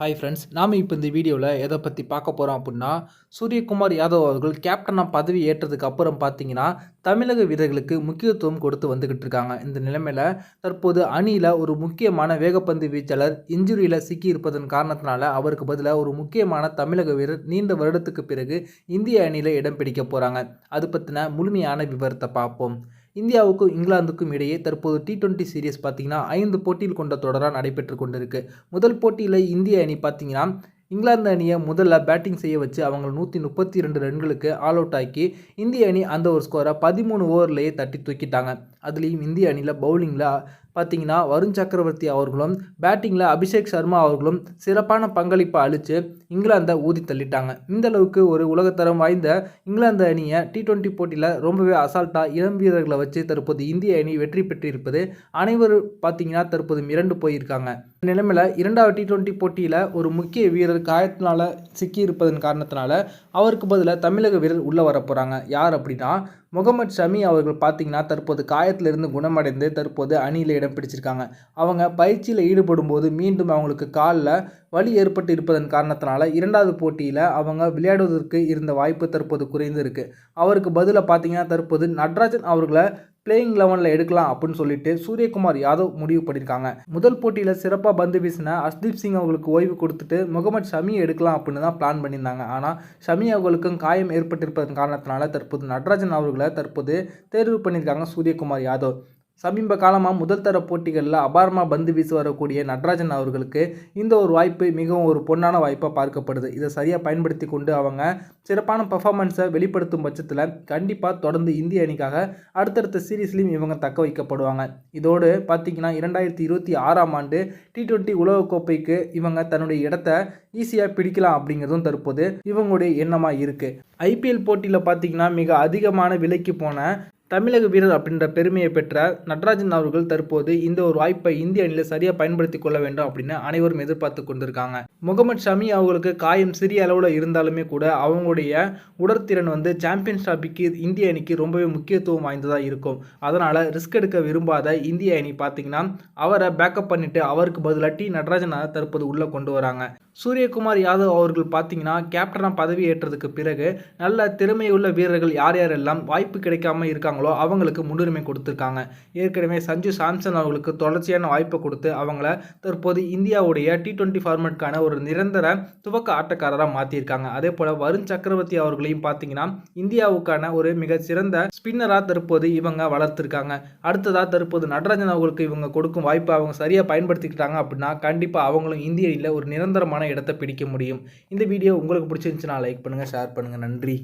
Hi friends நாம் இப்போ இந்த வீடியோவில் எதை பற்றி பார்க்க போகிறோம் அப்படின்னா சூரியகுமார் யாதவ் அவர்கள் கேப்டனாக பதவி ஏற்றதுக்கு அப்புறம் பார்த்தீங்கன்னா தமிழக வீரர்களுக்கு முக்கியத்துவம் கொடுத்து வந்துக்கிட்டு இருக்காங்க. இந்த நிலைமையில் தற்போது அணியில் ஒரு முக்கியமான வேகப்பந்து வீச்சாளர் இன்ஜுரியில் சிக்கி இருப்பதன் காரணத்தினால அவருக்கு பதிலாக ஒரு முக்கியமான தமிழக வீரர் நீண்ட வருடத்துக்கு பிறகு இந்திய அணியில் இடம் பிடிக்க போகிறாங்க அது பற்றின முழுமையான விவரத்தை பார்ப்போம். இந்தியாவுக்கும் இங்கிலாந்துக்கும் இடையே தற்போது டி டுவெண்ட்டி சீரியஸ் பார்த்தீங்கன்னா ஐந்து போட்டியில் கொண்ட தொடராக நடைபெற்று கொண்டிருக்கு. முதல் போட்டியில் இந்திய அணி பார்த்தீங்கன்னா இங்கிலாந்து அணியை முதல்ல பேட்டிங் செய்ய வச்சு அவங்க நூற்றி முப்பத்தி ரெண்டு ரன்களுக்கு ஆல் அவுட் ஆக்கி இந்திய அணி அந்த ஒரு ஸ்கோரை பதிமூணு ஓவர்லேயே தட்டி தூக்கிட்டாங்க. அதுலேயும் இந்திய அணியில் பவுலிங்கில் பார்த்தீங்கன்னா வருண் சக்கரவர்த்தி அவர்களும் பேட்டிங்கில் அபிஷேக் சர்மா அவர்களும் சிறப்பான பங்களிப்பை அளித்து இங்கிலாந்தை ஊதி தள்ளிட்டாங்க. இந்த அளவுக்கு ஒரு உலகத்தரம் வாய்ந்த இங்கிலாந்து அணியை டி டுவெண்ட்டி போட்டியில் ரொம்பவே அசால்ட்டாக இளம் வீரர்களை வச்சு தற்போது இந்திய அணி வெற்றி பெற்றிருப்பது அனைவரும் பார்த்தீங்கன்னா தற்போது மிரண்டு போயிருக்காங்க. நிலைமையில் இரண்டாவது டி டுவெண்ட்டி போட்டியில் ஒரு முக்கிய வீரர் காயத்தினால் சிக்கி இருப்பதன் காரணத்தினால அவருக்கு பதிலாக தமிழக வீரர் உள்ளே வர போகிறாங்க யார் அப்படின்னா முகமது ஷமி அவர்கள் பார்த்தீங்கன்னா தற்போது காயத்திலிருந்து குணமடைந்து தற்போது அணியில் இடம் பிடிச்சிருக்காங்க. அவங்க பயிற்சியில் ஈடுபடும் போது மீண்டும் அவங்களுக்கு காலில் வலி ஏற்பட்டு இருப்பதன் காரணத்தினால இரண்டாவது போட்டியில் அவங்க விளையாடுவதற்கு இருந்த வாய்ப்பு தற்போது குறைந்துருக்கு. அவருக்கு பதிலாக பார்த்திங்கன்னா தற்போது நட்ராஜன் அவர்களை பிளேயிங் லெவனில் எடுக்கலாம் அப்படின்னு சொல்லிட்டு சூரியகுமார் யாதவ் முடிவு பண்ணியிருக்காங்க முதல் போட்டியில் சிறப்பாக பந்து வீசின அஸ்தீப் சிங் அவங்களுக்கு ஓய்வு கொடுத்துட்டு முகமது ஷமி எடுக்கலாம் அப்படின்னு தான் பிளான் பண்ணியிருந்தாங்க. ஆனால் ஷமி அவர்களுக்கும் காயம் ஏற்பட்டிருப்பதன் காரணத்தினால தற்போது நடராஜன் அவர்களை தற்போது தேர்வு பண்ணியிருக்காங்க சூரியகுமார் யாதவ். சமீப காலமாக முதல் தர போட்டிகளில் அபாரமாக பந்து வீசி வரக்கூடிய நடராஜன் அவர்களுக்கு இந்த ஒரு வாய்ப்பு மிகவும் ஒரு பொன்னான வாய்ப்பாக பார்க்கப்படுது. இதை சரியாக பயன்படுத்தி கொண்டு அவங்க சிறப்பான பர்ஃபார்மன்ஸை வெளிப்படுத்தும் பட்சத்தில் கண்டிப்பாக தொடர்ந்து இந்திய அணிக்காக அடுத்தடுத்த சீரீஸ்லையும் இவங்க தக்க வைக்கப்படுவாங்க. இதோடு பார்த்திங்கன்னா இரண்டாயிரத்தி இருபத்தி ஆறாம் ஆண்டு டி டுவெண்ட்டி உலகக்கோப்பைக்கு இவங்க தன்னுடைய இடத்த ஈஸியாக பிடிக்கலாம் அப்படிங்கிறதும் தற்போது இவங்களுடைய எண்ணமாக இருக்குது ஐபிஎல் போட்டியில் பார்த்திங்கன்னா மிக அதிகமான விலைக்கு போன தமிழக வீரர் அப்படின்ற பெருமையை பெற்ற நடராஜன் அவர்கள் தற்போது இந்த ஒரு வாய்ப்பை இந்திய அணியில் சரியாக பயன்படுத்தி கொள்ள வேண்டும் அப்படின்னு அனைவரும் எதிர்பார்த்து கொண்டிருக்காங்க. முகமது ஷமி அவர்களுக்கு காயம் சிறிய அளவில் இருந்தாலுமே கூட அவங்களுடைய உடற்திறன் வந்து சாம்பியன்ஸ் டிராபிக்கு இந்திய அணிக்கு ரொம்பவே முக்கியத்துவம் வாய்ந்ததாக இருக்கும். அதனால் ரிஸ்க் எடுக்க விரும்பாத இந்திய அணி பார்த்தீங்கன்னா அவரை பேக்கப் பண்ணிட்டு அவருக்கு பதிலாக டி நடராஜனை தற்போது உள்ளே கொண்டு வராங்க. சூரியகுமார் யாதவ் அவர்கள் பார்த்தீங்கன்னா கேப்டனாக பதவி ஏற்றதுக்கு பிறகு நல்ல திறமையுள்ள வீரர்கள் யார் யாரெல்லாம் வாய்ப்பு கிடைக்காம இருக்காங்களோ அவங்களுக்கு முன்னுரிமை கொடுத்துருக்காங்க. ஏற்கனவே சஞ்சு சாம்சன் அவர்களுக்கு தொடர்ச்சியான வாய்ப்பை கொடுத்து அவங்கள தற்போது இந்தியாவுடைய டி டுவெண்ட்டி ஃபார்மேட்கான ஒரு நிரந்தர துவக்க ஆட்டக்காரராக மாற்றியிருக்காங்க அதே போல் வருண் சக்கரவர்த்தி அவர்களையும் பார்த்தீங்கன்னா இந்தியாவுக்கான ஒரு மிக சிறந்த ஸ்பின்னராக தற்போது இவங்க வளர்த்துருக்காங்க. அடுத்ததாக தற்போது நடராஜன் அவர்களுக்கு இவங்க கொடுக்கும் வாய்ப்பை அவங்க சரியாக பயன்படுத்திக்கிட்டாங்க அப்படின்னா கண்டிப்பாக அவங்களும் இந்திய அணியில் ஒரு நிரந்தரமான இடத்தை பிடிக்க முடியும். இந்த வீடியோ உங்களுக்கு பிடிச்சிருந்துச்சுன்னா லைக் பண்ணுங்கள் ஷேர் பண்ணுங்கள் நன்றி.